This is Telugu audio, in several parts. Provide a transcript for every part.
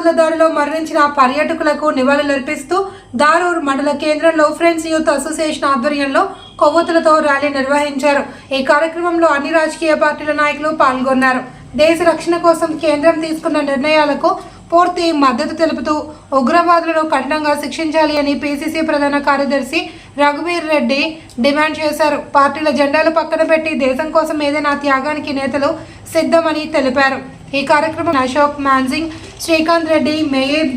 ఉగ్రవాదుల దాడిలో మరణించిన పర్యాటకులకు నివాళులర్పిస్తూ దారూర్ మండల కేంద్రంలో ఫ్రెండ్స్ యూత్ అసోసియేషన్ ఆధ్వర్యంలో కొవ్వొత్తులతో ర్యాలీ నిర్వహించారు. ఈ కార్యక్రమంలో అన్ని రాజకీయ పార్టీల నాయకులు పాల్గొన్నారు. దేశ రక్షణ కోసం కేంద్రం తీసుకున్న నిర్ణయాలకు పూర్తి మద్దతు తెలుపుతూ ఉగ్రవాదులను కఠినంగా శిక్షించాలి అని పిసిసి ప్రధాన కార్యదర్శి రఘువీర్ రెడ్డి డిమాండ్ చేశారు. పార్టీల జెండాలు పక్కన పెట్టి దేశం కోసం ఏదైనా త్యాగానికి నేతలు సిద్ధమని తెలిపారు. ఈ కార్యక్రమం అశోక్ మాన్సింగ్ శ్రీకాంత్ రెడ్డి మేయర్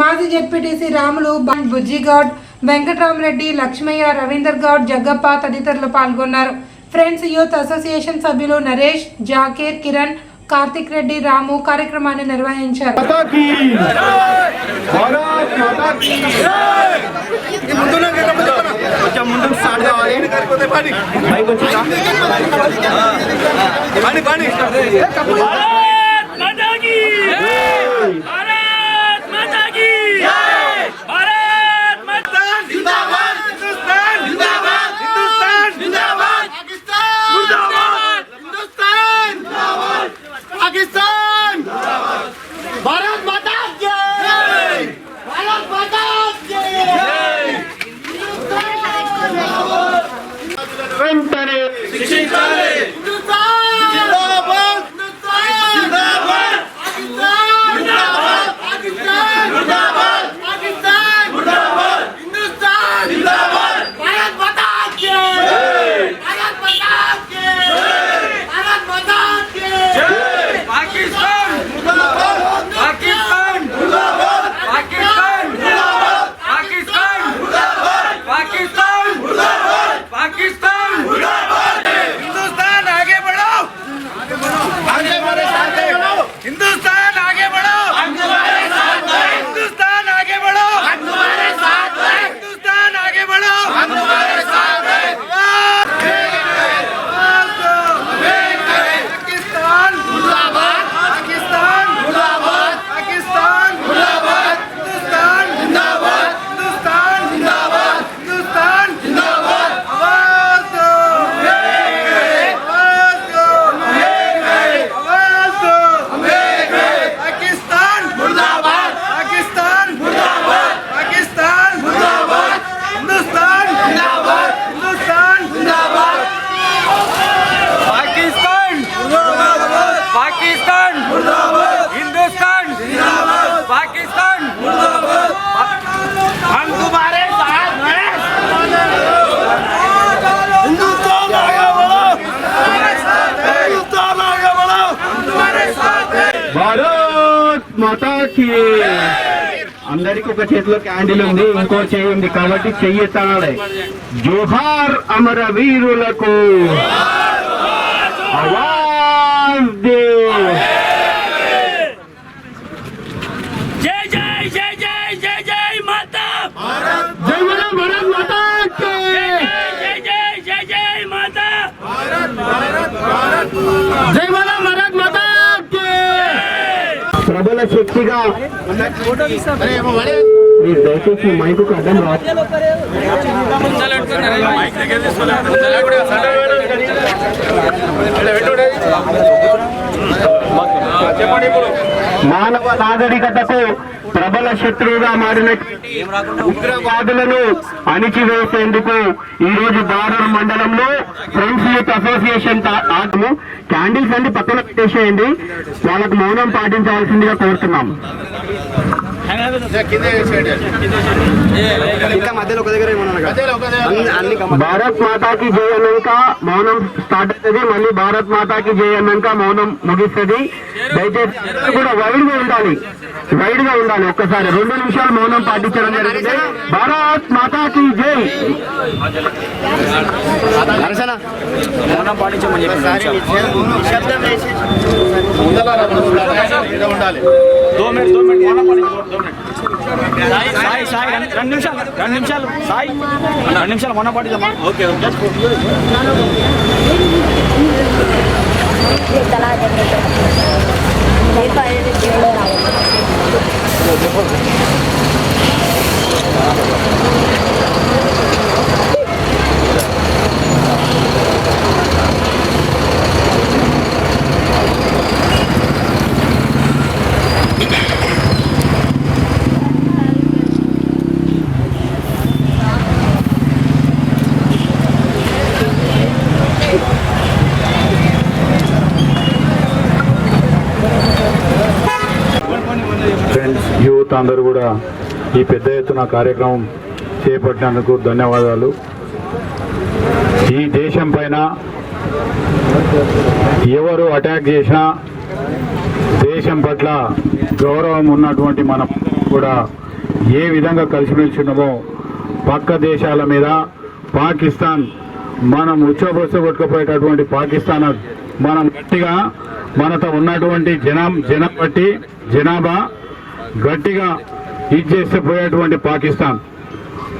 మాజీ జెడ్పీటీసీ రాములు బుజ్జిగౌడ్ వెంకటరామరెడ్డి లక్ష్మయ్య రవీందర్ గౌడ్ జగ్గప్ప తదితరులు పాల్గొన్నారు. ఫ్రెండ్స్ యూత్ అసోసియేషన్ సభ్యులు నరేష్ జాకీర్ కిరణ్ కార్తిక్ రెడ్డి రాము కార్యక్రమాన్ని నిర్వహించారు. Start Hallelujah. ఒక చేతిలో క్యాండిల్ ఉంది ఇంకో చేయి ఉంది. కాబట్టి చెయ్యి తాడే. జోహార్ అమర వీరులకు జై మన మర శక్తిగా మీరు దయచేసి మైకు అడ్డం రాదు మానవ నాగరికతకు ప్రబల శత్రువుగా మారిన ఉగ్రవాదులను అణిచివేసేందుకు ఈ రోజు దారుణ మండలంలో ఫ్రెండ్స్ యూత్ అసోసియేషన్ ఆటము క్యాండిల్స్ అన్ని పక్కన పెట్టేసేయండి. వాళ్ళకు మౌనం పాటించాల్సిందిగా కోరుతున్నాం. భారత్ మాతాకి జయ అన్నాక మౌనం స్టార్ట్ అవుతుంది. మళ్ళీ భారత్ మాతాకి జయ అన్నాక మౌనం ముగిస్తుంది. దయచేసి కూడా వైడ్గా ఉండాలి. వైడ్గా ఉండాలి ఒక్కసారి. రెండు నిమిషాలు మౌనం పాటించడం జరిగింది. భారత్ మాతాకి జై. పాటించమని చెప్పి ఉండాలి. సాయి సాయి సాయి రెండు నిమిషాలు రెండు నిమిషాలు సాయి రెండు నిమిషాలు మొన్న పాటిద్దామా ఓకే चला అందరూ కూడా ఈ పెద్ద ఎత్తున కార్యక్రమం చేపట్టినందుకు ధన్యవాదాలు. ఈ దేశం పైన ఎవరు అటాక్ చేసినా దేశం పట్ల గౌరవం ఉన్నటువంటి మనం కూడా ఏ విధంగా కలిసిమెలిచున్నామో పక్క దేశాల మీద పాకిస్తాన్ మనం ఉచ్చబొచ్చ కొట్టుకుపోయేటటువంటి పాకిస్తాన్ మనం గట్టిగా మనతో ఉన్నటువంటి జనం జనం బట్టి జనాభా గట్టిగా ఇచ్చేస్తే పోయేటువంటి పాకిస్తాన్.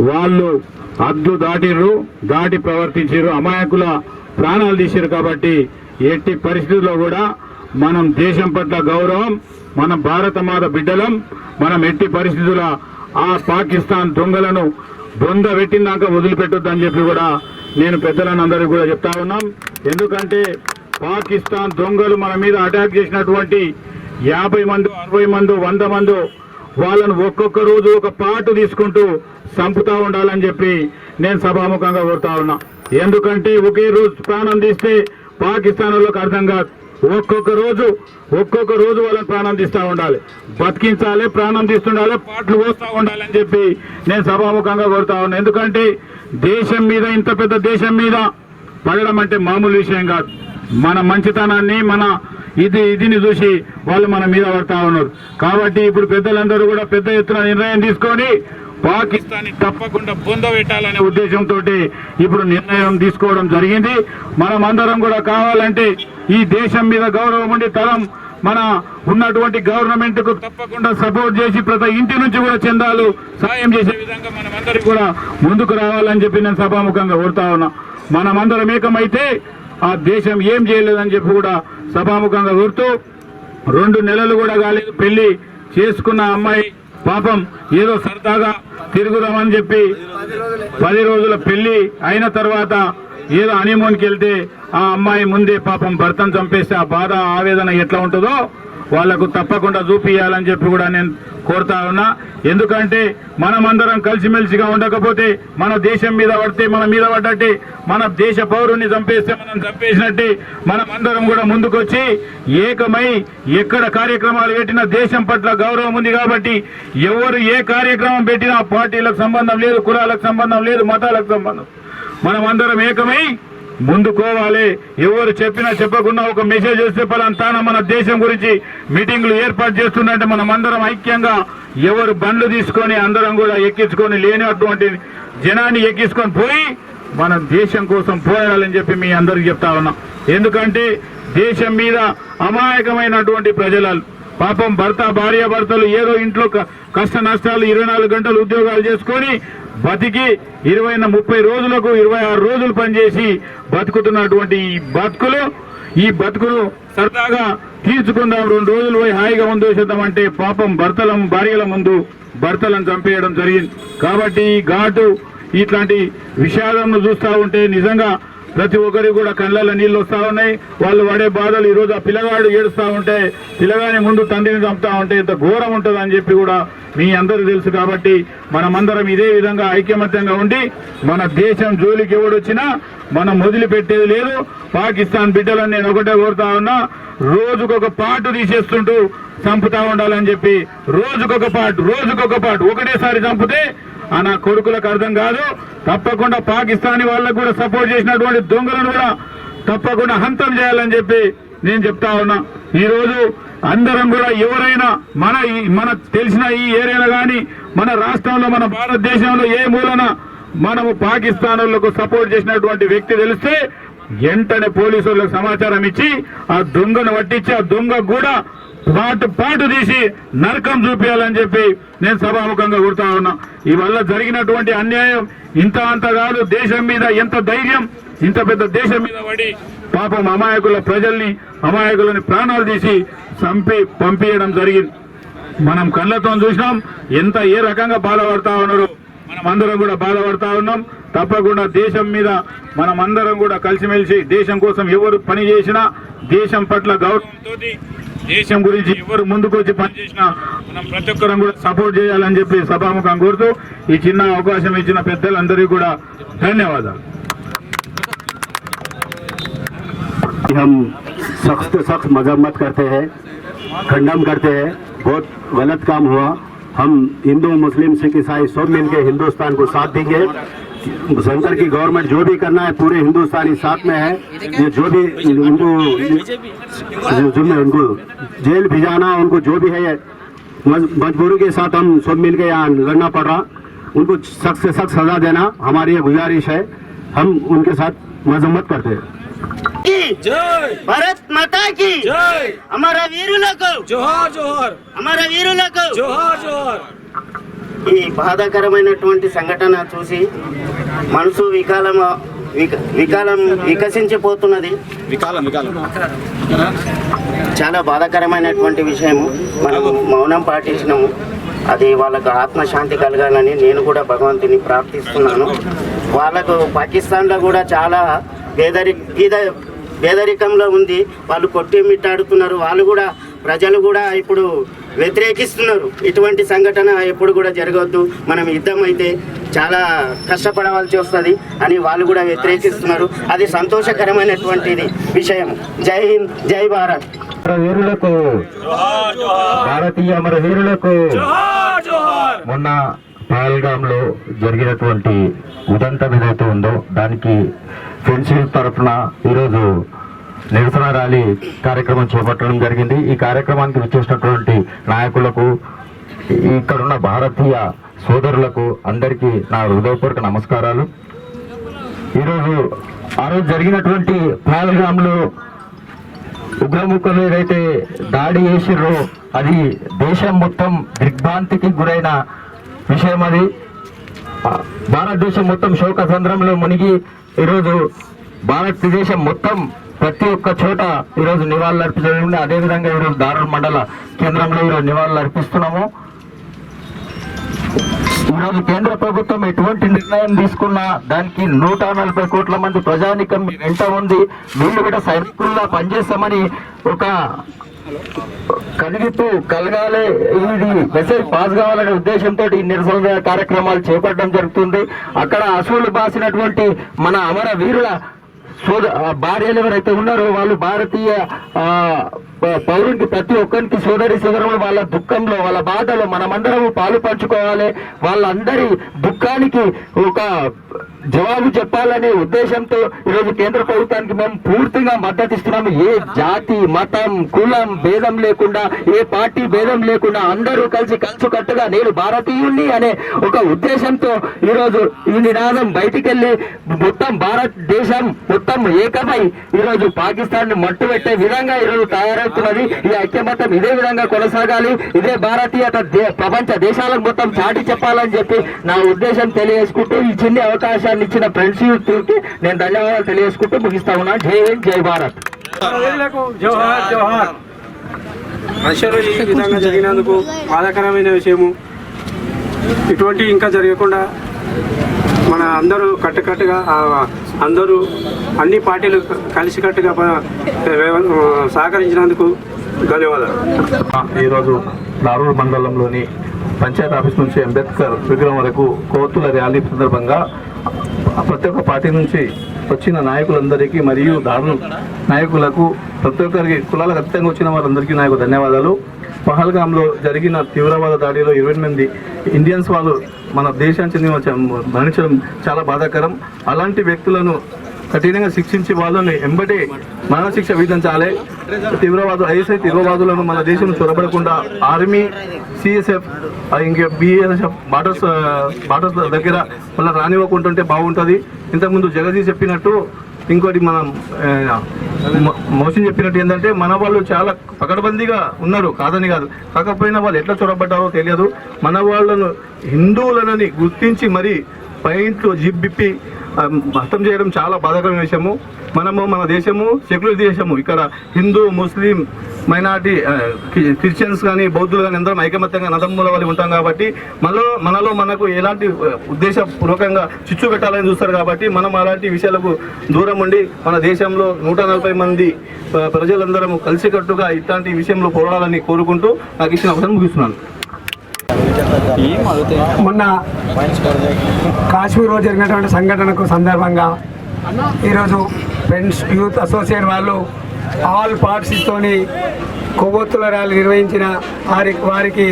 వాళ్ళు అద్దు దాటిర్రు దాటి ప్రవర్తించారు అమాయకుల ప్రాణాలు తీసారు కాబట్టి ఎట్టి పరిస్థితుల్లో కూడా మనం దేశం పట్ల గౌరవం మన భారత మాత బిడ్డలం మనం ఎట్టి పరిస్థితుల ఆ పాకిస్తాన్ దొంగలను బొంద పెట్టినాక వదిలిపెట్టొద్దని చెప్పి కూడా నేను పెద్దలను అందరికీ కూడా చెప్తా ఉన్నాం. ఎందుకంటే పాకిస్తాన్ దొంగలు మన మీద అటాక్ చేసినటువంటి యాభై మంది అరవై మంది వంద మంది వాళ్ళను ఒక్కొక్క రోజు ఒక పాటు తీసుకుంటూ చంపుతా ఉండాలని చెప్పి నేను సభాముఖంగా కోరుతా ఉన్నా. ఎందుకంటే ఒకే రోజు ప్రాణం తీస్తే పాకిస్తాన్ వాళ్ళకి అర్థం కాదు. ఒక్కొక్క రోజు ఒక్కొక్క రోజు వాళ్ళని ప్రాణం తీస్తూ ఉండాలి. బతికించాలి ప్రాణం తీస్తుండాలి పాటలు పోస్తూ ఉండాలని చెప్పి నేను సభాముఖంగా కోరుతా ఉన్నా. ఎందుకంటే దేశం మీద ఇంత పెద్ద దేశం మీద పడడం అంటే మామూలు విషయం కాదు. మన మంచితనాన్ని మన ఇది ఇదిని చూసి వాళ్ళు మన మీద పడతా ఉన్నారు. కాబట్టి ఇప్పుడు పెద్దలందరూ కూడా పెద్ద ఎత్తున నిర్ణయం తీసుకొని పాకిస్తాన్ తప్పకుండా పొందబెట్టాలనే ఉద్దేశంతో ఇప్పుడు నిర్ణయం తీసుకోవడం జరిగింది. మనం అందరం కూడా కావాలంటే ఈ దేశం మీద గౌరవం ఉండి తరం మన ఉన్నటువంటి గవర్నమెంట్కు తప్పకుండా సపోర్ట్ చేసి ప్రతి ఇంటి నుంచి కూడా చందాలు సాయం చేసే విధంగా మనం అందరికి కూడా ముందుకు రావాలని చెప్పి నేను సభాముఖంగా కోరుతా ఉన్నా. మనమందరం ఏకమైతే ఆ దేశం ఏం చేయలేదని చెప్పి కూడా సభాముఖంగా కోరుతూ రెండు నెలలు కూడా కాలేదు. పెళ్ళి చేసుకున్న అమ్మాయి పాపం ఏదో సరదాగా తిరుగుదామని చెప్పి పది రోజుల పెళ్ళి అయిన తర్వాత ఏదో హనీమూన్కి వెళ్తే ఆ అమ్మాయి ముందే పాపం భర్తను చంపేస్తే ఆ బాధ ఆవేదన ఎట్లా ఉంటుందో వాళ్ళకు తప్పకుండా చూపియాలని చెప్పి కూడా నేను కోరుతా ఉన్నా. ఎందుకంటే మనమందరం కలిసిమెలిసిగా ఉండకపోతే మన దేశం మీద పడితే మన మీద పడ్డట్టే మన దేశ పౌరుని చంపేస్తే మనం చంపేసినట్టే మనం అందరం కూడా ముందుకొచ్చి ఏకమై ఎక్కడ కార్యక్రమాలు పెట్టినా దేశం పట్ల గౌరవం ఉంది కాబట్టి ఎవరు ఏ కార్యక్రమం పెట్టినా పార్టీలకు సంబంధం లేదు కులాలకు సంబంధం లేదు మతాలకు సంబంధం. మనం అందరం ఏకమై ముందుకోవాలి. ఎవరు చెప్పినా చెప్పకుండా ఒక మెసేజ్ వస్తే పలంతాన మన దేశం గురించి మీటింగ్లు ఏర్పాటు చేస్తుందంటే మనం అందరం ఐక్యంగా ఎవరు బండ్లు తీసుకొని అందరం కూడా ఎక్కించుకొని లేనటువంటి జనాన్ని ఎక్కించుకొని పోయి మన దేశం కోసం పోరాడాలని చెప్పి మీ అందరికి చెప్తా ఉన్నాం. ఎందుకంటే దేశం మీద అమాయకమైనటువంటి ప్రజలు పాపం భర్త భార్య భర్తలు ఏదో ఇంట్లో క- కష్ట నష్టాలు ఇరవై నాలుగు గంటలు ఉద్యోగాలు చేసుకొని బతికి ఇరవై ముప్పై రోజులకు ఇరవై ఆరు రోజులు పనిచేసి బతుకుతున్నటువంటి ఈ బతుకులు ఈ బతుకులు సరదాగా తీర్చుకుందాం. రెండు రోజులు పోయి హాయిగా ముందు అంటే పాపం భర్తల భార్యల ముందు భర్తలను చంపేయడం జరిగింది. కాబట్టి ఈ ఘాటు ఇట్లాంటి విషాదంను చూస్తూ ఉంటే నిజంగా ప్రతి ఒక్కరికి కూడా కళ్ళల్లో నీళ్ళు వస్తూ ఉన్నాయి. వాళ్ళు పడే బాధలు ఈరోజు ఆ పిల్లగాడు ఏడుస్తూ ఉంటే పిల్లగాని ముందు తండ్రిని చంపుతా ఉంటే ఇంత ఘోరం ఉంటుంది అని చెప్పి కూడా మీ అందరూ తెలుసు కాబట్టి మనమందరం ఇదే విధంగా ఐక్యమత్యంగా ఉండి మన దేశం జోలికి ఎవడొచ్చినా మనం వదిలిపెట్టేది లేదు. పాకిస్తాన్ బిడ్డలను నేను ఒకటే కోరుతా ఉన్నా రోజుకొక పాటు తీసేస్తుంటూ చంపుతా ఉండాలని చెప్పి రోజుకొక పాటు రోజుకొక పాటు ఒకటేసారి చంపితే ఆ నా కొడుకులకు అర్థం కాదు. తప్పకుండా పాకిస్తానీ వాళ్ళకు కూడా సపోర్ట్ చేసినటువంటి దొంగలను కూడా తప్పకుండా హంతం చేయాలని చెప్పి నేను చెప్తా ఉన్నా. ఈరోజు అందరం కూడా ఎవరైనా మన మన తెలిసిన ఈ ఏరియాలో కానీ మన రాష్ట్రంలో మన భారతదేశంలో ఏ మూలన మనము పాకిస్తాన్ సపోర్ట్ చేసినటువంటి వ్యక్తి తెలిస్తే వెంటనే పోలీసులకు సమాచారం ఇచ్చి ఆ దొంగను పట్టించి ఆ దొంగ కూడా పాటు పాటు తీసి నరకం చూపించాలని చెప్పి నేను సభాముఖంగా కోరుతా ఉన్నా. ఈ వల్ల జరిగినటువంటి అన్యాయం ఇంత అంత కాదు. దేశం మీద ఎంత ధైర్యం ఇంత పెద్ద దేశం మీద పడి పాపం అమాయకుల ప్రజల్ని అమాయకులని ప్రాణాలు తీసి చంపి పంపించడం జరిగింది. మనం కళ్ళతో చూసినాం ఎంత ఏ రకంగా బాధపడతా ఉన్నారు. మనం అందరం కూడా బాధపడతా ఉన్నాం. తప్పకుండా దేశం మీద మనం అందరం కూడా కలిసిమెలిసి దేశం కోసం ఎవరు పని చేసినా దేశం పట్ల గౌరవంతో దేశం గురించి ఎవరు ముందుకు వచ్చి పనిచేసినా మనం ప్రతి ఒక్కరం కూడా సపోర్ట్ చేయాలని చెప్పి సభాముఖం కోరుతూ ఈ చిన్న అవకాశం ఇచ్చిన పెద్దలందరికీ కూడా ధన్యవాదాలు हम सख्त सख्त मजम्मत करते हैं खंडन करते हैं बहुत गलत काम हुआ हम हिंदू मुस्लिम सिख ईसाई सब मिलके हिंदुस्तान को साथ देंगे सेंटर की गवर्नमेंट जो भी करना है पूरे हिंदुस्तानी साथ में है। ये जो भी उनको जो उनको जेल भिजाना उनको जो भी है मजबूरी के साथ हम सब मिल के यहाँ लड़ना पड़ रहा। उनको सख्त से सख्त सजा देना हमारी ये गुजारिश है। हम उनके साथ मजम्मत करते हैं। भारत माता की? हमारा वीरुला को जोहर जोहर। हमारा वीरुला को जोहर जोहर। ఈ బాధాకరమైనటువంటి సంఘటన చూసి మనసు వికాలం విక- వికాలం వికసించిపోతున్నది. వికాలం వికాలం. చాలా బాధాకరమైనటువంటి విషయము. మనం మౌనం పాటించినాము. అది వాళ్ళకు ఆత్మశాంతి కలగాలని నేను కూడా భగవంతుని ప్రార్థిస్తున్నాను. వాళ్ళకు పాకిస్తాన్లో కూడా చాలా పేదరి పేద పేదరికంలో ఉంది. వాళ్ళు కొట్టి మిట్టాడుతున్నారు. వాళ్ళు కూడా ప్రజలు కూడా ఇప్పుడు వ్యతిరేకిస్తున్నారు. ఇటువంటి సంఘటన ఎప్పుడు కూడా జరగవద్దు. మనం యుద్ధం అయితే చాలా కష్టపడవలసి వస్తుంది అని వాళ్ళు కూడా వ్యతిరేకిస్తున్నారు. అది సంతోషకరమైనటువంటిది విషయం. జై హింద్ జై భారత్. వీరులకు భారతీయ అమర వీరులకు మొన్న పహల్గామ్లో జరిగినటువంటి ఉదంతం ఏదైతే ఉందో దానికి ఫ్రెండ్షిప్ తరఫున ఈరోజు నిరసన ర్యాలీ కార్యక్రమం చేపట్టడం జరిగింది. ఈ కార్యక్రమానికి విచ్చేసినటువంటి నాయకులకు ఇక్కడున్న భారతీయ సోదరులకు అందరికీ నా హృదయపూర్వక నమస్కారాలు. ఈరోజు ఆ రోజు జరిగినటువంటి పహల్గామ్ ఉగ్రముఖులు ఏదైతే దాడి చేసిర్రో అది దేశం మొత్తం దిగ్భ్రాంతికి గురైన విషయం అది. భారతదేశం మొత్తం శోక సంద్రంలో మునిగి ఈరోజు భారతదేశం మొత్తం ప్రతి ఒక్క చోట ఈరోజు నివాళులు అర్పించడం అదేవిధంగా ఈరోజు దారుణ మండల కేంద్రంలో ఈరోజు నివాళులు అర్పిస్తున్నాము ఈరోజు కేంద్ర ప్రభుత్వం ఎటువంటి నిర్ణయం తీసుకున్నా దానికి నూట నలభై కోట్ల మంది ప్రజానికం వెంట ఉంది. వీళ్ళు కూడా సైనికుల్లా పనిచేస్తామని ఒక కలిగితూ కలగాలి. ఇది మెసేజ్ పాస్ కావాలనే ఉద్దేశంతో ఈ నిరసన కార్యక్రమాలు చేపట్టడం జరుగుతుంది. అక్కడ అసూలు బాసినటువంటి మన అమర వీరుల సోద భార్యలు ఎవరైతే ఉన్నారో వాళ్ళు భారతీయ పౌరునికి ప్రతి ఒక్కరికి సోదరి సోదరులు వాళ్ళ దుఃఖంలో వాళ్ళ బాధలో మనమందరము పాలు పంచుకోవాలి వాళ్ళందరి దుఃఖానికి ఒక జవాబు చెప్పాలనే ఉద్దేశంతో ఈరోజు కేంద్ర ప్రభుత్వానికి మేము పూర్తిగా మద్దతు ఇస్తున్నాము. ఏ జాతి మతం కులం భేదం లేకుండా ఏ పార్టీ భేదం లేకుండా అందరూ కలిసి కట్టుగా నేను భారతీయుణ్ణి అనే ఒక ఉద్దేశంతో ఈరోజు ఈ నినాదం బయటికి వెళ్ళి మొత్తం భారతదేశం మొత్తం ఏకమై ఈరోజు పాకిస్తాన్ని మట్టు పెట్టే విధంగా ఈరోజు తయారవుతున్నది. ఈ ఐక్యమత్యం ఇదే విధంగా కొనసాగాలి. ఇదే భారతీయత దే- ప్రపంచ దేశాలకు మొత్తం చాటి చెప్పాలని చెప్పి నా ఉద్దేశం తెలియజేసుకుంటూ ఈ అవకాశం అవకాశాన్ని ఇచ్చిన ఫ్రెండ్స్ యూత్కి నేను ధన్యవాదాలు తెలియజేసుకుంటూ ముగిస్తా ఉన్నా. జై హింద్ జై భారత్. జోహార్ జోహార్. రష్యాలో ఈ విధంగా జరిగినందుకు బాధాకరమైన విషయము. ఇటువంటి ఇంకా జరగకుండా మన అందరూ కట్టుకట్టుగా అందరూ అన్ని పార్టీలు కలిసికట్టుగా సహకరించినందుకు ధన్యవాదాలు. ఈరోజు నారూర్ మండలంలోని పంచాయత్ ఆఫీస్ నుంచి అంబేద్కర్ విగ్రహం వరకు కోతుల ర్యాలీ సందర్భంగా ప్రతి ఒక్క పార్టీ నుంచి వచ్చిన నాయకులందరికీ మరియు దారుణ నాయకులకు ప్రతి ఒక్కరికి కులాలకు అతీతంగా వచ్చిన వారందరికీ నాకు ధన్యవాదాలు. పహల్గాంలో జరిగిన తీవ్రవాద దాడిలో ఇరవై మంది ఇండియన్స్ వాళ్ళు మన దేశానికి చెందిన మరణించడం చాలా బాధాకరం. అలాంటి వ్యక్తులను కఠినంగా శిక్షించి వాళ్ళని ఎంబటే మరణశిక్ష విధించాలి. తీవ్రవాదు ఐఎస్ఐ తీవ్రవాదులను మన దేశం చొరబడకుండా ఆర్మీ సిఎస్ఎఫ్ ఇంకా బిఎస్ఎఫ్ బార్డర్స్ బార్డర్స్ దగ్గర మళ్ళీ రానివ్వకుంటుంటే బాగుంటుంది. ఇంతకుముందు జగదీష్ చెప్పినట్టు ఇంకోటి మనం మోసం చెప్పినట్టు ఏంటంటే మన వాళ్ళు చాలా పకడ్బందీగా ఉన్నారు. కాదని కాదు. కాకపోయినా వాళ్ళు ఎట్లా చొరబడ్డారో తెలియదు. మన వాళ్ళను హిందువులనని గుర్తించి మరి పైంట్లు జిబ్బిప్పి ఆ, చేయడం చాలా బాధాకరమైన విషయము. మనము మన దేశము సెక్యులర్ దేశము. ఇక్కడ హిందూ ముస్లిం మైనార్టీ క్రిస్టియన్స్ కానీ బౌద్ధులు కానీ అందరం ఐకమత్యంగా నదమ్ముల వాళ్ళు ఉంటాం కాబట్టి మనలో మనలో మనకు ఎలాంటి ఉద్దేశపూర్వకంగా చిచ్చు పెట్టాలని చూస్తారు కాబట్టి మనం అలాంటి విషయాలకు దూరం ఉండి మన దేశంలో నూట నలభై మంది ప్రజలందరము ప్రజలందరం కలిసికట్టుగా ఇట్లాంటి విషయంలో పోరాడాలని కోరుకుంటూ నాకు ఇచ్చిన అవసరం ముగిస్తున్నాను. మొన్న కాశ్మీర్లో జరిగినటువంటి సంఘటనకు సందర్భంగా ఈరోజు ఫ్రెండ్స్ యూత్ అసోసియేట్ వాళ్ళు ఆల్ పార్టీస్తోని కొవ్వొత్తుల ర్యాలీ నిర్వహించిన వారి వారికి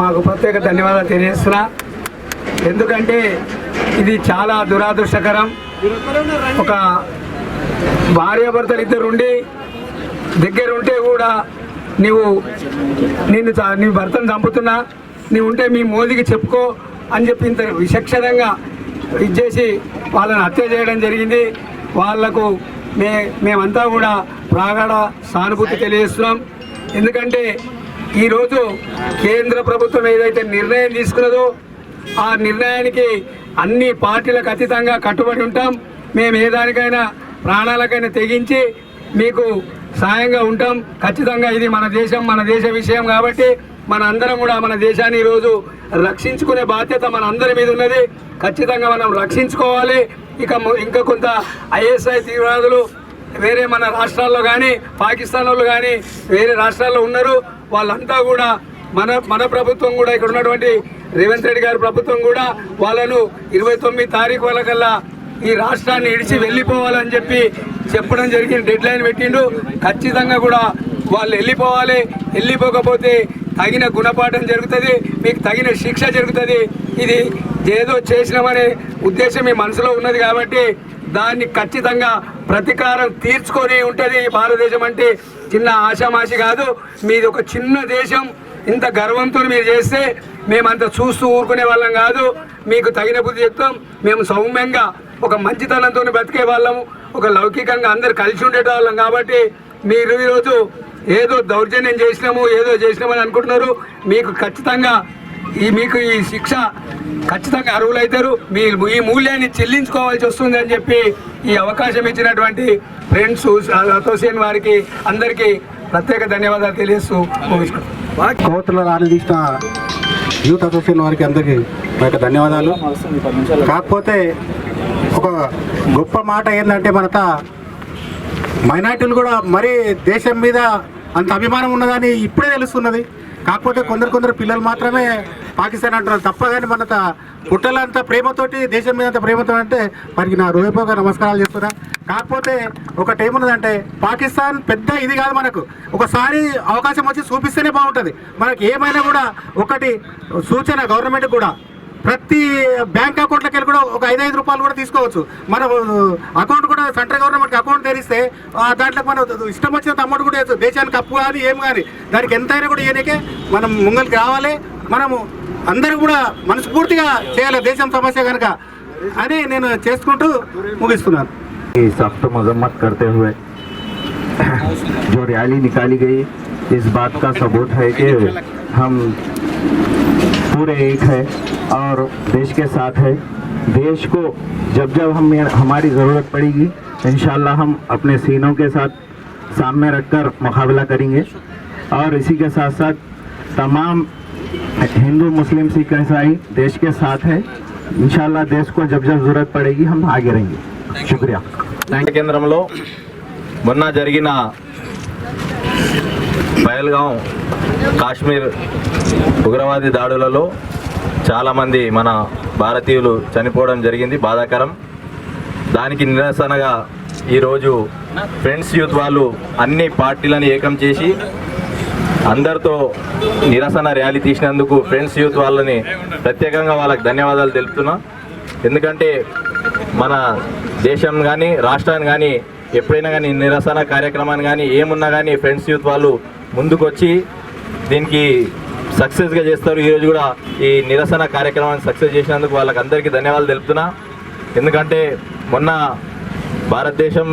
మాకు ప్రత్యేక ధన్యవాదాలు తెలియజేస్తున్నా. ఎందుకంటే ఇది చాలా దురాదృష్టకరం. ఒక భార్యాభర్తలు ఇద్దరు ఉండి దగ్గర ఉంటే కూడా నీవు నేను నీ భర్తను చంపుతున్నా. నీవు ఉంటే మీ మోదీకి చెప్పుకో అని చెప్పి ఇంత విచక్షణంగా ఇచ్చేసి వాళ్ళని హత్య చేయడం జరిగింది. వాళ్ళకు మే మేమంతా కూడా ప్రాగాఢ సానుభూతి తెలియజేస్తున్నాం. ఎందుకంటే ఈరోజు కేంద్ర ప్రభుత్వం ఏదైతే నిర్ణయం తీసుకున్నదో ఆ నిర్ణయానికి అన్ని పార్టీలకు అతీతంగా కట్టుబడి ఉంటాం. మేము ఏ దానికైనా ప్రాణాలకైనా తెగించి మీకు సాయంగా ఉంటాం. ఖచ్చితంగా ఇది మన దేశం మన దేశ విషయం కాబట్టి మన అందరం కూడా మన దేశాన్ని ఈరోజు రక్షించుకునే బాధ్యత మన అందరి మీద ఉన్నది. ఖచ్చితంగా మనం రక్షించుకోవాలి. ఇక ఇంకా కొంత ఐఎస్ఐ తీవ్రవాదులు వేరే మన రాష్ట్రాల్లో కానీ పాకిస్తాన్ వాళ్ళు కానీ వేరే రాష్ట్రాల్లో ఉన్నారు. వాళ్ళంతా కూడా మన మన ప్రభుత్వం కూడా ఇక్కడ ఉన్నటువంటి రేవంత్ రెడ్డి గారి ప్రభుత్వం కూడా వాళ్ళను ఇరవై తొమ్మిది తారీఖు వాళ్ళకల్లా ఈ రాష్ట్రాన్ని ఇడిచి వెళ్ళిపోవాలని చెప్పి చెప్పడం జరిగింది. డెడ్ లైన్ పెట్టిండు. ఖచ్చితంగా కూడా వాళ్ళు వెళ్ళిపోవాలి. వెళ్ళిపోకపోతే తగిన గుణపాఠం జరుగుతుంది మీకు తగిన శిక్ష జరుగుతుంది. ఇది ఏదో చేసినామనే ఉద్దేశం మీ మనసులో ఉన్నది కాబట్టి దాన్ని ఖచ్చితంగా ప్రతీకారం తీర్చుకొని ఉంటుంది భారతదేశం అంటే. చిన్న ఆశామాషి కాదు మీది ఒక చిన్న దేశం. ఇంత గర్వంతో మీరు చేస్తే మేమంత చూస్తూ ఊరుకునే వాళ్ళం కాదు. మీకు తగిన బుద్ధి చెప్తాం మేము సౌమ్యంగా ఒక మంచితనంతో బతికే వాళ్ళము. ఒక లౌకికంగా అందరు కలిసి ఉండేటవాళ్ళం కాబట్టి మీరు ఈరోజు ఏదో దౌర్జన్యం చేసినాము ఏదో చేసినామని అనుకుంటున్నారు. మీకు ఖచ్చితంగా ఈ మీకు ఈ శిక్ష ఖచ్చితంగా అర్హులవుతారు మీ ఈ మూల్యాన్ని చెల్లించుకోవాల్సి వస్తుంది అని చెప్పి ఈ అవకాశం ఇచ్చినటువంటి ఫ్రెండ్స్ అసోసియేషన్ వారికి అందరికీ ప్రత్యేక ధన్యవాదాలు తెలియజేస్తూ ముగించుకుంటాం కోతుల తీసిన యూత్ అసోసియేషన్ వారికి అందరికీ మా యొక్క ధన్యవాదాలు. కాకపోతే ఒక గొప్ప మాట ఏంటంటే మనత మైనార్టీలు కూడా మరీ దేశం మీద అంత అభిమానం ఉన్నదని ఇప్పుడే తెలుస్తున్నది. కాకపోతే కొందరు కొందరు పిల్లలు మాత్రమే పాకిస్తాన్ అంటున్నారు. తప్ప కానీ మన పుట్టలంత ప్రేమతోటి దేశం మీద అంత ప్రేమతో అంటే వారికి నా హృదయపూర్వక నమస్కారాలు చేస్తున్నా. కాకపోతే ఒకటి ఏమున్నదంటే పాకిస్తాన్ పెద్ద ఇది కాదు మనకు. ఒకసారి అవకాశం వచ్చి చూపిస్తేనే బాగుంటుంది. మనకి ఏమైనా కూడా ఒకటి సూచన గవర్నమెంట్ కూడా ప్రతి బ్యాంక్ అకౌంట్లకి వెళ్ళి కూడా ఒక ఐదు ఐదు రూపాయలు కూడా తీసుకోవచ్చు మన అకౌంట్ కూడా సెంట్రల్ గవర్నమెంట్ అకౌంట్ తెరిస్తే ఆ దాంట్లో మనం ఇష్టం వచ్చిన అమౌంట్ కూడా వేయచ్చు దేశానికి అప్పు కానీ ఏం కానీ దానికి ఎంతైనా కూడా ఈయనకే మనం ముంగలికి రావాలి మనము అందరూ కూడా మనస్ఫూర్తిగా చేయాలి దేశం సమస్య కనుక అని నేను చేసుకుంటూ ముగిస్తున్నాను सख्त मजम्मत करते हुए जो रैली निकाली गई इस बात का सबूत है कि हम पूरे एक है और देश के साथ है देश को जब जब हम हमारी ज़रूरत पड़ेगी इन हम अपने सीनों के साथ सामने रखकर मुकाबला करेंगे और इसी के साथ साथ तमाम हिंदू मुस्लिम सिख ईसाई देश के साथ है इंशाल्लाह देश को जब जब ज़रूरत पड़ेगी हम आगे रहेंगे शुक्रिया కేంద్రంలో మొన్న జరిగిన పయల్గాం కాశ్మీర్ ఉగ్రవాది దాడులలో చాలామంది మన భారతీయులు చనిపోవడం జరిగింది బాధాకరం. దానికి నిరసనగా ఈరోజు ఫ్రెండ్స్ యూత్ వాళ్ళు అన్ని పార్టీలను ఏకం చేసి అందరితో నిరసన ర్యాలీ తీసినందుకు ఫ్రెండ్స్ యూత్ వాళ్ళని ప్రత్యేకంగా వాళ్ళకి ధన్యవాదాలు తెలుపుతున్నా. ఎందుకంటే మన దేశం కానీ రాష్ట్రాన్ని కానీ ఎప్పుడైనా కానీ నిరసన కార్యక్రమాన్ని కానీ ఏమున్నా కానీ ఫ్రెండ్స్ యూత్ వాళ్ళు ముందుకొచ్చి దీనికి సక్సెస్గా చేస్తారు. ఈరోజు కూడా ఈ నిరసన కార్యక్రమాన్ని సక్సెస్ చేసినందుకు వాళ్ళకి అందరికీ ధన్యవాదాలు తెలుపుతున్నా. ఎందుకంటే మొన్న భారతదేశం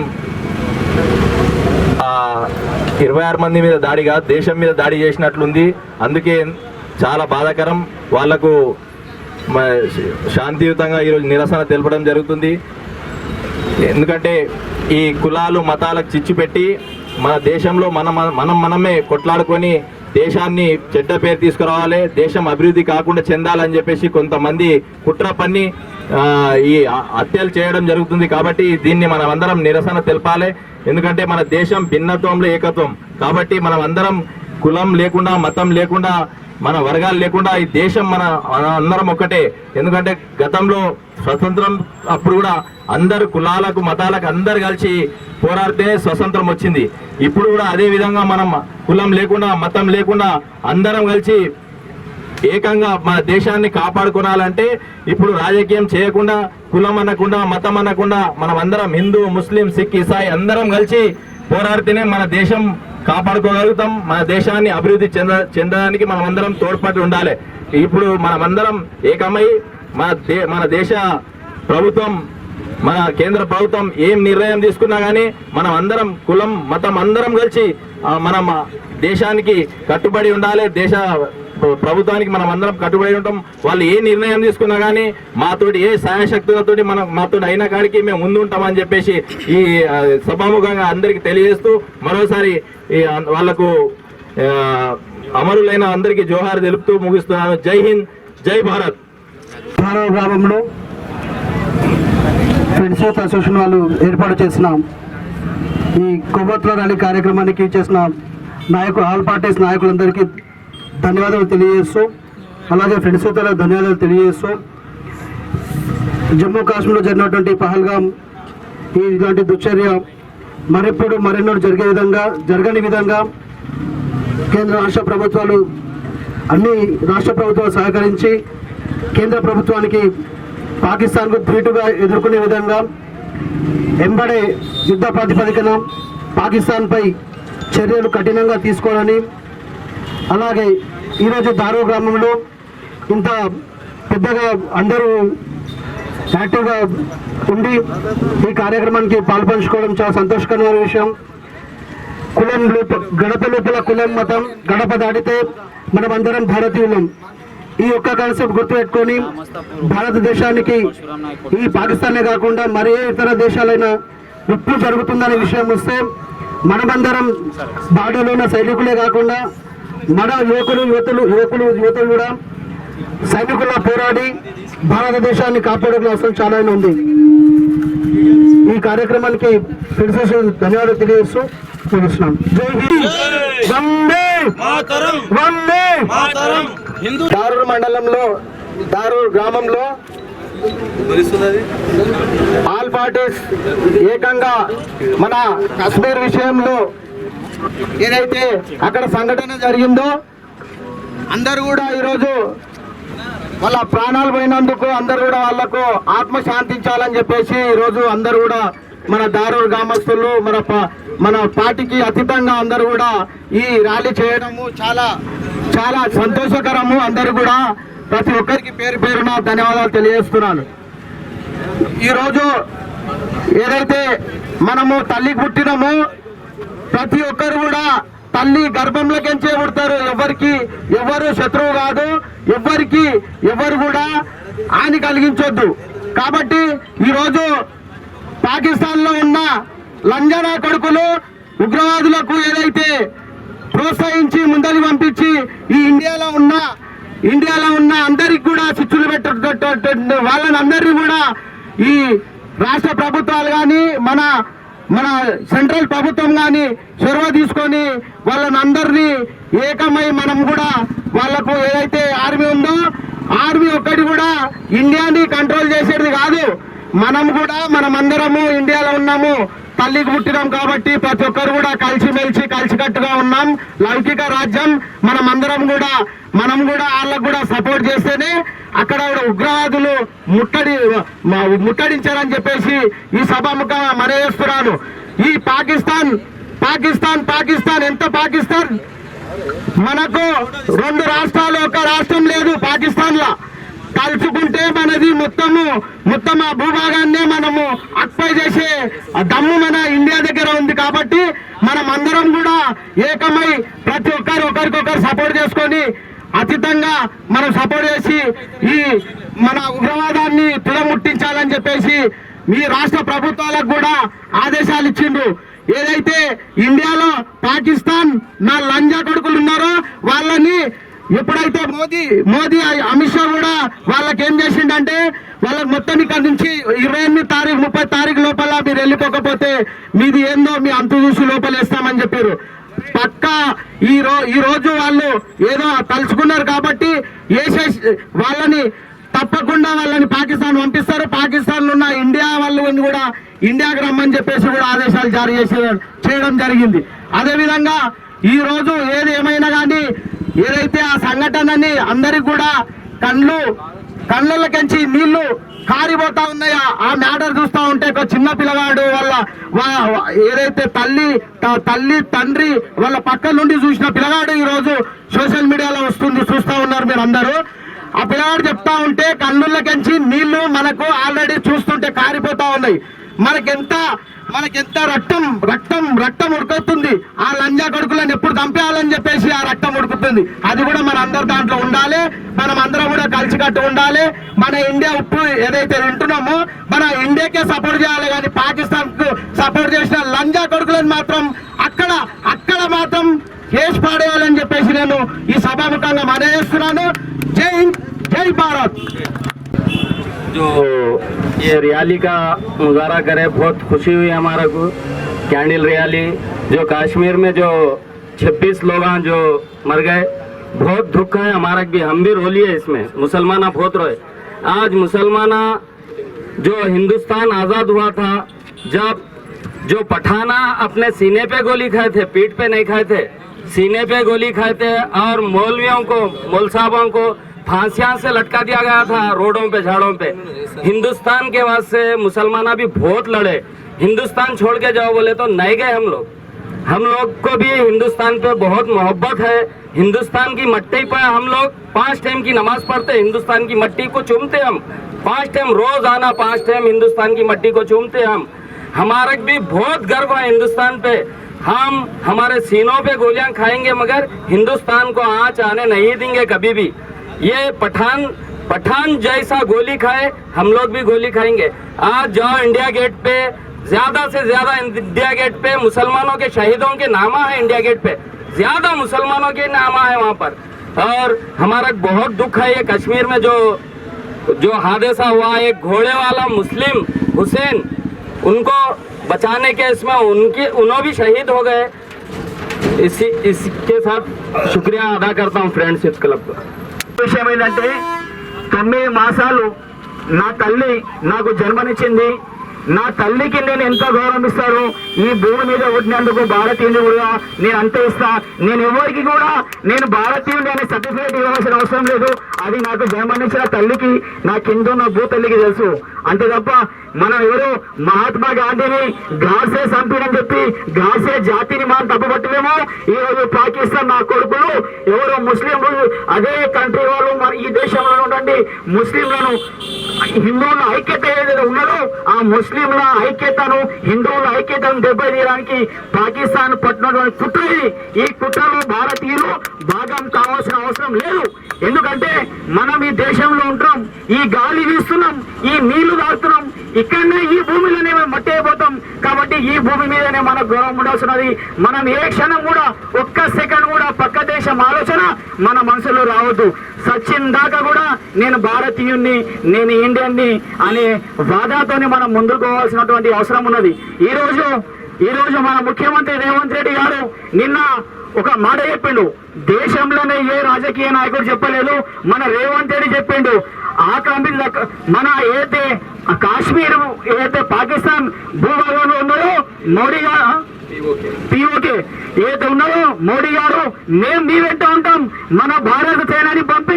ఇరవై ఆరు మంది మీద దాడిగా దేశం మీద దాడి చేసినట్లుంది. అందుకే చాలా బాధాకరం. వాళ్ళకు శాంతియుతంగా ఈరోజు నిరసన తెలపడం జరుగుతుంది. ఎందుకంటే ఈ కులాలు మతాలకు చిచ్చు పెట్టి మన దేశంలో మనం మనం మనమే కొట్లాడుకొని దేశాన్ని చెడ్డ పేరు తీసుకురావాలి దేశం అభివృద్ధి కాకుండా చెందాలని చెప్పేసి కొంతమంది కుట్ర పన్ని ఈ హత్యలు చేయడం జరుగుతుంది కాబట్టి దీన్ని మనం అందరం నిరసన తెలపాలి. ఎందుకంటే మన దేశం భిన్నత్వంలో ఏకత్వం. కాబట్టి మనం అందరం కులం లేకుండా మతం లేకుండా మన వర్గాలు లేకుండా ఈ దేశం మన అందరం ఒక్కటే. ఎందుకంటే గతంలో స్వతంత్రం అప్పుడు కూడా అందరు కులాలకు మతాలకు అందరు కలిసి పోరాడితే స్వతంత్రం వచ్చింది. ఇప్పుడు కూడా అదే విధంగా మనం కులం లేకుండా మతం లేకుండా అందరం కలిసి ఏకంగా మన దేశాన్ని కాపాడుకోవాలంటే ఇప్పుడు రాజకీయం చేయకుండా కులం అనకుండా మతం అనకుండా మనం అందరం హిందూ ముస్లిం సిక్ ఇసాయి అందరం కలిసి పోరాడితేనే మన దేశం కాపాడుకోగలుగుతాం. మన దేశాన్ని అభివృద్ధి చెంద చెందడానికి మనం అందరం తోడ్పడి ఉండాలి. ఇప్పుడు మనమందరం ఏకమై మన దే మన దేశ ప్రభుత్వం మన కేంద్ర ప్రభుత్వం ఏం నిర్ణయం తీసుకున్నా కానీ మనం అందరం కులం మతం అందరం కలిసి మన మనం దేశానికి కట్టుబడి ఉండాలి. దేశ ప్రభుత్వానికి మనం అందరం కట్టుబడి ఉంటాం. వాళ్ళు ఏ నిర్ణయం తీసుకున్నా కానీ మాతోటి ఏ సాయశక్తులతోటి మనం మాతో అయిన కాడికి మేము ముందు ఉంటామని చెప్పేసి ఈ సభాముఖంగా అందరికీ తెలియజేస్తూ మరోసారి ఈ వాళ్ళకు అమరులైన అందరికీ జోహార్ తెలుపుతూ ముగిస్తున్నాను. జై హింద్ జై భారత్. గ్రామంలో ఫ్రెండ్స్ యూత్ అసోసియేషన్ వాళ్ళు ఏర్పాటు చేసిన ఈ కొవ్వొత్తుల ర్యాలీ కార్యక్రమానికి చేసిన నాయకులు ఆల్ పార్టీస్ నాయకులందరికీ ధన్యవాదాలు తెలియజేస్తూ అలాగే ఫ్రెండ్స్ యూత్లకు ధన్యవాదాలు తెలియజేస్తూ జమ్మూ కాశ్మీర్లో జరిగినటువంటి పహల్గాం ఈ ఇలాంటి దుశ్చర్య మరెప్పుడు మరెన్నో జరిగే విధంగా జరగని విధంగా కేంద్ర రాష్ట్ర ప్రభుత్వాలు అన్ని రాష్ట్ర ప్రభుత్వాలు సహకరించి కేంద్ర ప్రభుత్వానికి పాకిస్తాన్కు ధీటుగా ఎదుర్కొనే విధంగా ఎంబడే యుద్ధ ప్రాతిపదికన పాకిస్తాన్పై చర్యలు కఠినంగా తీసుకోవాలని అలాగే ఈరోజు దారో గ్రామంలో ఇంత పెద్దగా అందరూ యాక్టివ్గా ఉండి ఈ కార్యక్రమానికి పాల్పంచుకోవడం చాలా సంతోషకరమైన విషయం. కులం లోప గడప లోపల కులం మతం గడప దాటితే మనం అందరం భారతీయులం. ఈ ఒక్క కాన్సెప్ట్ గుర్తుపెట్టుకొని భారతదేశానికి ఈ పాకిస్తానే కాకుండా మరే ఇతర దేశాలైన ఉప్పు జరుగుతుందనే విషయం వస్తే మనమందరం బాడీలో ఉన్న సైనికులే కాకుండా మన యువకులు యువతులు యువకులు యువతులు కూడా సైనికుల్లా పోరాడి భారతదేశాన్ని కాపాడే అవసరం చాలా ఉంది. ఈ కార్యక్రమానికి ఫ్రెండ్స్ ధన్యవాదాలు తెలియజేస్తూ జై హింద్. దారూర్ మండలంలో దారూర్ గ్రామంలో ఆల్ పార్టీస్ ఏకంగా మన కశ్మీర్ విషయంలో ఏదైతే అక్కడ సంఘటన జరిగిందో అందరూ కూడా ఈరోజు వాళ్ళ ప్రాణాలు పోయినందుకు అందరు కూడా వాళ్ళకు ఆత్మ శాంతించాలని చెప్పేసి ఈరోజు అందరు కూడా మన దారూర్ గ్రామస్తులు మన ప- మన పార్టీకి అతీతంగా అందరూ కూడా ఈ ర్యాలీ చేయడము చాలా చాలా సంతోషకరము. అందరూ కూడా ప్రతి ఒక్కరికి పేరు పేరున ధన్యవాదాలు తెలియజేస్తున్నాను. ఈరోజు ఏదైతే మనము తల్లి పుట్టినమో ప్రతి ఒక్కరు కూడా తల్లి గర్భంలోకించే పుడతారు. ఎవరికి ఎవరు శత్రువు కాదు ఎవరికి ఎవరు కూడా హాని కలిగించొద్దు. కాబట్టి ఈరోజు పాకిస్తాన్లో ఉన్న లంజనా కొడుకులు ఉగ్రవాదులకు ఏదైతే ప్రోత్సహించి ముందరి పంపించి ఈ ఇండియాలో ఉన్న ఇండియాలో ఉన్న అందరికి కూడా చిచ్చులు పెట్ట వాళ్ళని అందరినీ కూడా ఈ రాష్ట్ర ప్రభుత్వాలు కానీ మన మన సెంట్రల్ ప్రభుత్వం కానీ చొరవ తీసుకొని వాళ్ళని అందరినీ ఏకమై మనం కూడా వాళ్ళకు ఏదైతే ఆర్మీ ఉందో ఆర్మీ ఒక్కటి కూడా ఇండియాని కంట్రోల్ చేసేది కాదు. మనం కూడా మనం అందరము ఇండియాలో ఉన్నాము తల్లికి పుట్టినాం కాబట్టి ప్రతి ఒక్కరు కూడా కలిసిమెలిసి కలిసికట్టుగా ఉన్నాం. లౌకిక రాజ్యం మనం అందరం కూడా మనం కూడా వాళ్ళకు కూడా సపోర్ట్ చేస్తేనే అక్కడ కూడా ఉగ్రవాదులు ముట్టడి ముట్టడించారని చెప్పేసి ఈ సభాముఖంగా మరేస్తున్నాను. ఈ పాకిస్తాన్ పాకిస్తాన్ పాకిస్తాన్ ఎంత పాకిస్తాన్? మనకు రెండు రాష్ట్రాలు ఒక రాష్ట్రం లేదు పాకిస్తాన్ లా కలుసుకుంటే మనది మొత్తము మొత్తం ఆ భూభాగాన్నే మనము అక్పై చేసే దమ్ము మన ఇండియా దగ్గర ఉంది కాబట్టి మనం అందరం కూడా ఏకమై ప్రతి ఒక్కరు ఒకరికొకరు సపోర్ట్ చేసుకొని అతీతంగా మనం సపోర్ట్ చేసి ఈ మన ఉగ్రవాదాన్ని తుడముట్టించాలని చెప్పేసి మీ రాష్ట్ర ప్రభుత్వాలకు కూడా ఆదేశాలు ఇచ్చిండ్రు. ఏదైతే ఇండియాలో పాకిస్తాన్ నా లంజా కొడుకులు ఉన్నారో వాళ్ళని ఎప్పుడైతే మోదీ మోదీ అమిత్ షా కూడా వాళ్ళకి ఏం చేసిండంటే వాళ్ళకి మొత్తం ఇక్కడ నుంచి ఇరవై ఎనిమిది తారీఖు ముప్పై తారీఖు లోపల మీరు వెళ్ళిపోకపోతే మీది ఏందో మీ అంతు చూసి లోపల వేస్తామని చెప్పారు. పక్కా ఈ రో ఈ రోజు వాళ్ళు ఏదో తలుచుకున్నారు కాబట్టి ఏసే వాళ్ళని తప్పకుండా వాళ్ళని పాకిస్తాన్ పంపిస్తారు. పాకిస్తాన్లో ఉన్న ఇండియా వాళ్ళు కూడా ఇండియాకి రమ్మని చెప్పేసి కూడా ఆదేశాలు జారీ చేసే చేయడం జరిగింది. అదేవిధంగా ఈ రోజు ఏది ఏమైనా కానీ ఏదైతే ఆ సంఘటనని అందరికి కూడా కళ్ళు కళ్ళకెంచి నీళ్ళు కారిపోతా ఉన్నాయా? ఆ మ్యాటర్ చూస్తూ ఉంటే ఒక చిన్న పిల్లగాడు వాళ్ళ వా- ఏదైతే తల్లి త- తల్లి తండ్రి వాళ్ళ పక్కన నుండి చూసిన పిల్లగాడు ఈరోజు సోషల్ మీడియాలో వస్తుంది చూస్తూ ఉన్నారు మీరు అందరూ ఆ పిల్లగాడు చెప్తా ఉంటే కన్నులకెంచి నీళ్ళు మనకు ఆల్రెడీ చూస్తుంటే కారిపోతా ఉన్నాయి. మనకెంత మనకెంత రక్తం రక్తం రక్తం ఉడుకుతుంది. ఆ లంజా కొడుకులను ఎప్పుడు చంపేయాలని చెప్పేసి ఆ రక్తం ఉడుకుతుంది. అది కూడా మన అందరి దాంట్లో ఉండాలి. మనం అందరం కూడా కలిసికట్టు ఉండాలి. మన ఇండియా ఉప్పు ఏదైతే వింటున్నామో మన ఇండియాకే సపోర్ట్ చేయాలి. కానీ పాకిస్తాన్కు సపోర్ట్ చేసిన లంజా కొడుకులను మాత్రం అక్కడ అక్కడ మాత్రం కేసు పాడేయాలని చెప్పేసి నేను ఈ సభాముఖంగా మనయేస్తున్నాను జై హింద్ జై భారత్. ये रैली का मुजाहरा करे, बहुत खुशी हुई हमारा को। कैंडल रैली जो कश्मीर में जो 26 लोग जो मर गए। बहुत दुख है हमारा भी हम भी रो लिए इसमें, मुसलमान बहुत रोए। आज मुसलमान जो हिंदुस्तान आज़ाद हुआ था, जब जो पठाना अपने सीने पे गोली खाए थे, पीठ पे नहीं खाए थे, सीने पे गोली खाए थे, और मौलवियों को, मौल साहबों को फांसियाँ से लटका दिया गया था, रोडों पे, झाड़ों पे। हिंदुस्तान के वास्ते मुसलमान भी बहुत लड़े। हिंदुस्तान छोड़ के जाओ बोले तो नहीं गए हम लोग। हम लोग को भी हिंदुस्तान पे बहुत मोहब्बत है। हिंदुस्तान की मट्टी पर हम लोग पाँच टाइम की नमाज़ पढ़ते, हिंदुस्तान की मट्टी को चूमते हम। पाँच टाइम रोज आना, पाँच टाइम हिंदुस्तान की मट्टी को चूमते हम। हमारा भी बहुत गर्व है हिंदुस्तान पे। हम हमारे सीनों पे गोलियाँ खाएँगे, मगर हिंदुस्तान को आँच आने नहीं देंगे कभी भी। ये पठान पठान जैसा गोली खाए, हम लोग भी गोली खाएँगे। आज जाओ इंडिया गेट पे, ज़्यादा से ज़्यादा इंडिया गेट पे मुसलमानों के शहीदों के नामा है इंडिया गेट पे। ज़्यादा मुसलमानों के नामा है वहाँ पर। और हमारा बहुत दुख है ये कश्मीर में जो जो हादसा हुआ, एक घोड़े वाला मुस्लिम हुसैन, उनको बचाने के इसमें उनके, उन्हों भी शहीद हो गए। इसी, इसके साथ शुक्रिया अदा करता हूँ फ्रेंडशिप क्लब का। విషయం ఏంటంటే తొమ్మిది మాసాలు నా తల్లి నాకు జన్మనిచ్చింది. నా తల్లికి నేను ఎంత గౌరవం ఈ భూమి మీద పుట్టినందుకు భారతీయుని కూడా నేను అంతే ఇస్తా. నేను ఎవరికి కూడా నేను భారతీయుని అనే సర్టిఫికేట్ ఇవ్వాల్సిన అవసరం లేదు. అది నాకు జన్మనిచ్చిన తల్లికి నా కింద నా భూ తల్లికి తెలుసు. అంతే తప్ప మనం ఎవరు? మహాత్మా గాంధీని ఘాసే చంపినని చెప్పి ఘాసే జాతిని మనం తప్పబట్టలేము ఈరోజు పాకిస్తాన్ నా కొడుకులు ఎవరు ముస్లింలు అదే కంట్రీ వాళ్ళు మన ఈ దేశంలో ఉండండి ముస్లింలను హిందువుల ఐక్యత ఏదైతే ఉన్నదో ఆ ముస్లింల ఐక్యతను హిందువుల ఐక్యతను దెబ్బతీయడానికి పాకిస్తాన్ పట్టినటువంటి కుట్ర ఇది ఈ కుట్రలో భారతీయులు భాగం కావాల్సిన అవసరం లేదు. ఎందుకంటే మనం ఈ దేశంలో ఉంటాం ఈ గాలి వీస్తున్నాం ఈ నీళ్ళు దాడుతున్నాం ఇక్కడనే ఈ భూమిలోనే మనం మట్టి అయిపోతాం. కాబట్టి ఈ భూమి మీదనే మన గౌరవం ఉండాల్సినది. మనం ఏ క్షణం కూడా ఒక్క సెకండ్ కూడా పక్క దేశం ఆలోచన మన మనసులో రావద్దు. సచిన్ దాకా కూడా నేను భారతీయుణ్ణి నేను ఇండియన్ని అనే వాదాతోనే మనం ముందుకు పోవాల్సినటువంటి అవసరం ఉన్నది. ఈ రోజు ఈ రోజు మన ముఖ్యమంత్రి రేవంత్ రెడ్డి గారు నిన్న ఒక మాట చెప్పిండు. దేశంలోనే ఏ రాజకీయ నాయకుడు చెప్పలేదు మన రేవంత్ రెడ్డి చెప్పిండు. ఆక్రమిత మన ఏదైతే కాశ్మీర్ ఏదైతే పాకిస్తాన్ భూభాగంలో ఉన్నదో మోడీ గారు పిఓకే ఏదైతే ఉన్నదో మోడీ గారు మేము మీ వెంట ఉంటాం. మన భారత సేనాని పంపి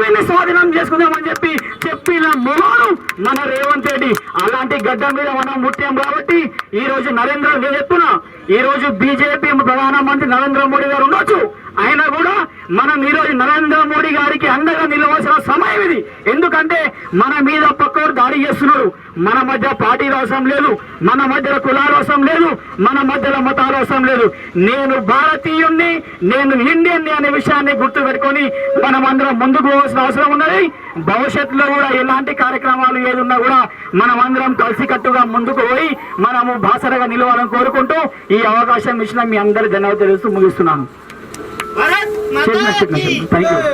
ఆక్రమిత స్వాధీనం చేసుకుందామని చెప్పి చెప్పిన మొగాడు మన రేవంత్ రెడ్డి. అలాంటి గడ్డ మీద మనం ముట్టాం కాబట్టి ఈ రోజు నరేంద్ర నేను చెప్తున్నా ఈ రోజు బీజేపీ ప్రధానమంత్రి నరేంద్ర మోడీ గారు ఉండొచ్చు. అయినా కూడా మనం ఈ రోజు నరేంద్ర మోడీ గారికి అండగా నిలవాల్సిన సమయం ఇది. ఎందుకంటే మన మీద పక్కవారు దాడి చేస్తున్నారు. మన మధ్య పార్టీల అవసరం లేదు. మన మధ్యలో కులాల అవసరం లేదు. మన మధ్యలో మతాల అవసరం లేదు. నేను భారతీయుణ్ణి నేను ఇండియన్ని అనే విషయాన్ని గుర్తు పెట్టుకొని మనం అందరం ముందుకు పోవాల్సిన అవసరం ఉన్నది. భవిష్యత్తులో కూడా ఎలాంటి కార్యక్రమాలు ఏదున్నా కూడా మనం అందరం కలిసికట్టుగా ముందుకు పోయి మనము భాషగా నిలవాలని కోరుకుంటూ ఈ అవకాశం ఇచ్చిన మీ అందరి ధన్యవాదాలు తెలుస్తూ ముగిస్తున్నాను. Марат Матаевич!